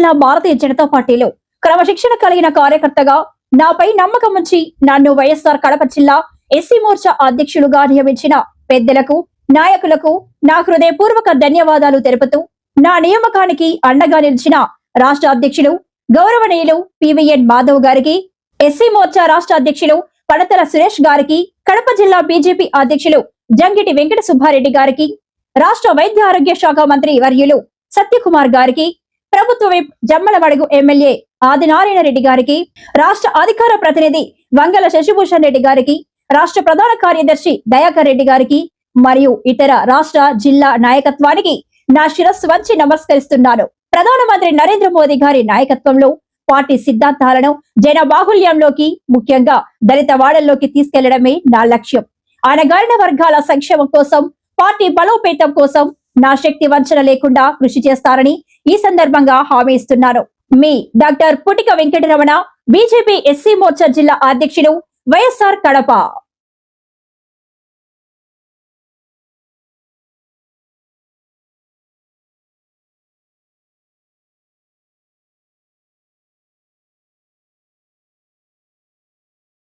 జిల్లా భారతీయ జనతా పార్టీలో క్రమశిక్షణ కలిగిన కార్యకర్తగా నాపై నమ్మకం ఉంచి నన్ను వైఎస్ఆర్ కడప జిల్లా ఎస్సీ మోర్చా అధ్యక్షులుగా నియమించిన పెద్దలకు నాయకులకు నా హృదయపూర్వక ధన్యవాదాలు తెలుపుతూ నా నియామకానికి అండగా నిలిచిన రాష్ట్ర అధ్యక్షులు గౌరవనీయులు పివిఎన్ మాధవ్ గారికి ఎస్సీ మోర్చా రాష్ట్ర అధ్యక్షులు పడతల సురేష్ గారికి కడప జిల్లా బీజేపీ అధ్యక్షులు జంగిటి వెంకట సుబ్బారెడ్డి గారికి రాష్ట్ర వైద్య ఆరోగ్య శాఖ మంత్రి వర్యులు సత్యకుమార్ గారికి ప్రభుత్వ విప్ జమ్మలమడుగు ఎమ్మెల్యే ఆదినారాయణ రెడ్డి గారికి రాష్ట్ర అధికార ప్రతినిధి వంగల శశిభూషణ్ రెడ్డి గారికి రాష్ట్ర ప్రధాన కార్యదర్శి దయాకర్ రెడ్డి గారికి మరియు ఇతర రాష్ట్ర జిల్లా నాయకత్వానికి నా శిరస్సు వంచి నమస్కరిస్తున్నాను. ప్రధానమంత్రి నరేంద్ర మోదీ గారి నాయకత్వంలో పార్టీ సిద్ధాంతాలను జన బాహుల్యంలోకి ముఖ్యంగా దళిత వాడల్లోకి తీసుకెళ్ళడమే నా లక్ష్యం. అనగారిన వర్గాల సంక్షేమం కోసం పార్టీ బలోపేతం కోసం నా శక్తి వంచన లేకుండా కృషి చేస్తారని ఈ సందర్భంగా హామీ ఇస్తున్నారు. మీ doctor Putika Venkataramana BJP SC Morcha జిల్లా అధ్యక్షుడు YSR Kadapa.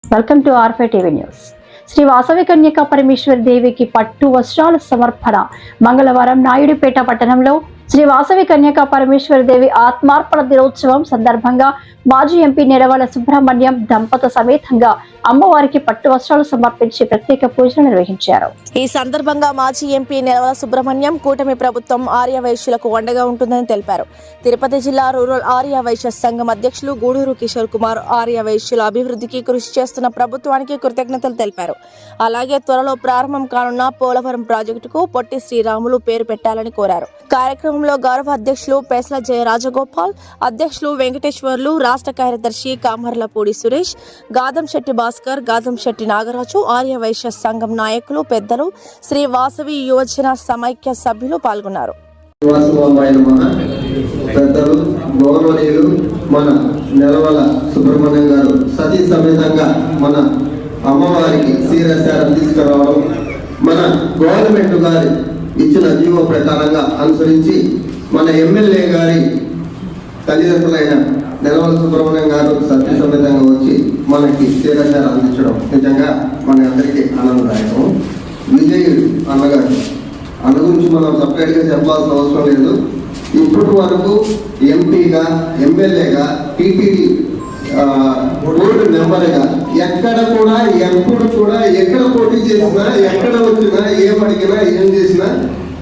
Welcome to RFI TV news Shri Vasavi Kanyaka Parameshwari దేవికి పట్టు వస్త్రాల సమర్పణ. మంగళవారం నాయుడుపేట పట్టణంలో శ్రీ వాసవి కన్యక పరమేశ్వర దేవి ఆత్మార్పణ దినోత్సవం సందర్భంగా మాజీ ఎంపీ నిడవల సుబ్రహ్మణ్యం దంపత సమేతంగా అమ్మవారికి పట్టు వస్త్రాలు సమర్పించి ప్రత్యేక పూజలు నిర్వహించారు. ఈ సందర్భంగా మాజీ ఎంపీ నిడవల సుబ్రహ్మణ్యం కూటమి ప్రభుత్వం ఆర్య వైశ్యులకు ఉంటుందని తెలిపారు. తిరుపతి జిల్లా రూరల్ ఆర్య వైశ్య సంఘం అధ్యక్షులు గూడూరు కిషోర్ కుమార్ ఆర్య వైశ్యుల అభివృద్ధికి కృషి చేస్తున్న ప్రభుత్వానికి కృతజ్ఞతలు తెలిపారు. అలాగే త్వరలో ప్రారంభం కానున్న పోలవరం ప్రాజెక్టుకు పొట్టి శ్రీరాములు పేరు పెట్టాలని కోరారు. కార్యక్రమం కార్యక్రమంలో గౌరవ అధ్యక్షులు పేసల జయ రాజగోపాల్ అధ్యక్షులు వెంకటేశ్వర్లు రాష్ట్ర కార్యదర్శి కామర్లపూడి సురేష్ గాదం శెట్టి భాస్కర్ గాదం శెట్టి నాగరాజు ఆర్య వైశ్య సంఘం నాయకులు పెద్దలు శ్రీ వాసవి యువజన సమైక్య సభ్యులు పాల్గొన్నారు. పెద్దలు గౌరవనీయులు మన నెలవల సుబ్రహ్మణ్యం గారు సతీ సమేతంగా మన అమ్మవారికి శ్రీరసారం తీసుకురావడం మన గవర్నమెంట్ గారి ఇచ్చిన జీవో ప్రకారంగా అనుసరించి మన ఎమ్మెల్యే గారి తల్లిదండ్రులైన నిర్మల సుబ్రహ్మణ్యం గారు సతీ సమేతంగా వచ్చి మనకి శ్రీరసారం అందించడం నిజంగా మన అందరికీ ఆనందదాయకం. విజయుడు అన్నగారు అన్న గురించి మనం సపరేట్గా చెప్పాల్సిన అవసరం లేదు. ఇప్పటి వరకు ఎంపీగా ఎమ్మెల్యేగా టీటీడీ రోడ్డు మెంబర్గా ఎక్కడ కూడా ఎప్పుడు కూడా ఎక్కడ పోటీ చేసినా ఎక్కడ వచ్చినా ఏం అడిగినా ఏం చేసినా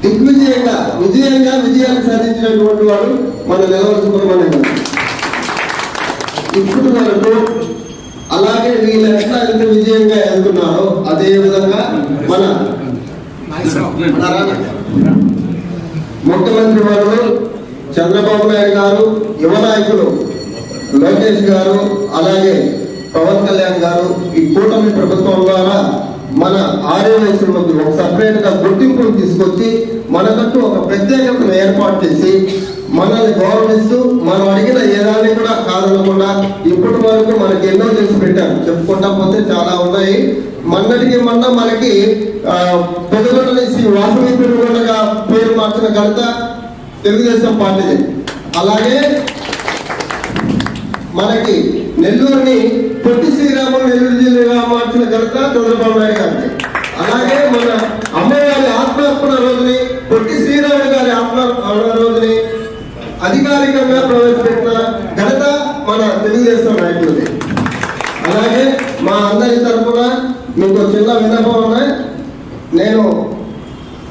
దిగ్విజయంగా విజయంగా విజయాన్ని సాధించినటువంటి వాడు మన నెలవర సుబ్రహ్మణ్యం ఇప్పుడు వరకు అలాగే వీళ్ళు ఎట్లా ఎంత విజయంగా వెళ్తున్నారో అదే విధంగా మన ముఖ్యమంత్రి వారు చంద్రబాబు నాయుడు గారు యువ నాయకులు లోకేష్ గారు అలాగే పవన్ కళ్యాణ్ గారు ఈ కూటమి ప్రభుత్వం ద్వారా మన ఆర్య ఒక సపరేట్గా గుర్తింపును తీసుకొచ్చి మనకంటూ ఒక ప్రత్యేకతను ఏర్పాటు చేసి మనల్ని గౌరవిస్తూ మనం అడిగిన ఏదాన్ని కూడా కాదనకుండా ఇప్పటి వరకు మనకి ఎన్నో చేసి పెట్టారు. చెప్పుకుంటా పోతే చాలా ఉన్నాయి. మొన్నటికి మొన్న మనకి పెద్దగొండ నుంచి వాసవి పెరుగుండగా పేరు మార్చిన ఘనత తెలుగుదేశం పార్టీది. అలాగే మనకి నెల్లూరుని పొట్టి శ్రీరాములు నెల్లూరు జిల్లాగా మార్చిన ఘనత చంద్రబాబు నాయుడు గారికి అలాగే మన అమ్మవారి ఆత్మార్పణ రోజుని పొట్టి శ్రీరాములు గారి ఆత్మార్పణ రోజుని అధికారికంగా ప్రవేశపెట్టిన ఘనత మన తెలుగుదేశం నాయకులది. అలాగే మా అందరి తరఫున మీకు చిన్న విన్నపం ఉన్నాయి నేను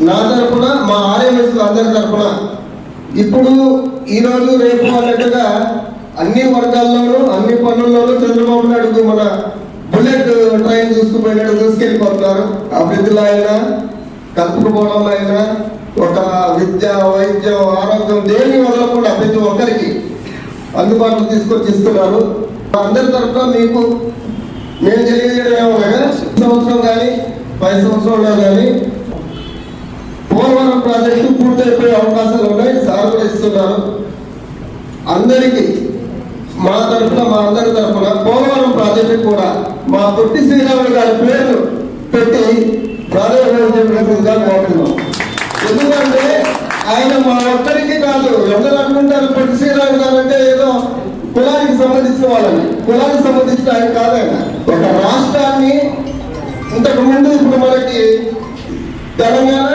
నా తరఫున మా ఆర్ఎంఎస్ అందరి తరఫున ఇప్పుడు ఈరోజు రేపు అన్నట్టుగా అన్ని వర్గాల్లోనూ అన్ని పనుల్లోనూ చంద్రబాబు నాయుడు మన బుల్లెట్ ట్రైన్ చూసుకుపోయినట్టు తీసుకెళ్ళిపోతున్నారు. అభివృద్ధిలో అయినా కలుపుకుపోవడంలో అయినా ఒక విద్య వైద్యం ఆరోగ్యం దేన్ని వదలకుండా ప్రతి ఒక్కరికి అందుబాటులో తీసుకొచ్చి ఇస్తున్నారు. అందరి తరఫున మీకు నేను తెలియజేయడం ఏమనగా సంవత్సరం కానీ పది సంవత్సరంలో కానీ పోలవరం ప్రాజెక్టు పూర్తయిపోయే అవకాశాలు ఉన్నాయి. సార్ కూడా ఇస్తున్నారు. అందరికీ మా తరఫున మా అందరి తరఫున పోలవరం ప్రాజెక్టు కూడా మా పొట్టి శ్రీరాములు గారి పేరు పెట్టి ప్రారంభించగా కోరుతున్నాం. ఎందుకంటే ఆయన మా ఒక్కరికి కాదు ఎవరు అనుకుంటారు పొట్టి శ్రీరాములు గారు అంటే ఏదో కులానికి సంబంధించిన వాళ్ళని. కులానికి సంబంధించిన ఆయన కాదు ఆయన. ఒక రాష్ట్రాన్ని ఇంతకు ముందు ఇప్పుడు మనకి తెలంగాణ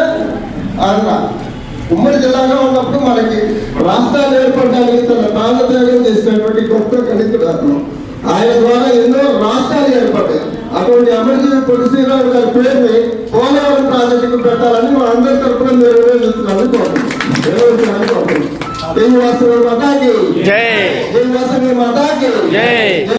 ఆంధ్ర. ఉమ్మడి జిల్లాగా ఉన్నప్పుడు మనకి రాష్ట్రాలు ఏర్పడడానికి తన ప్రాణత్యాగం చేసినటువంటి గొప్ప గణితుడు అతను ఆయన ద్వారా ఎన్నో రాష్ట్రాలు ఏర్పడ్డాయి. అటువంటి అమరజీవి శ్రీరామ్ గారి పేరుని పోలవరం ప్రాజెక్టుకు పెట్టాలని మా అందరి తరఫున నిర్వహిస్తున్నాను కోరుతున్నాను నిర్వహించాలని కోరుతున్నాను దేని వాసవి మాతాకి.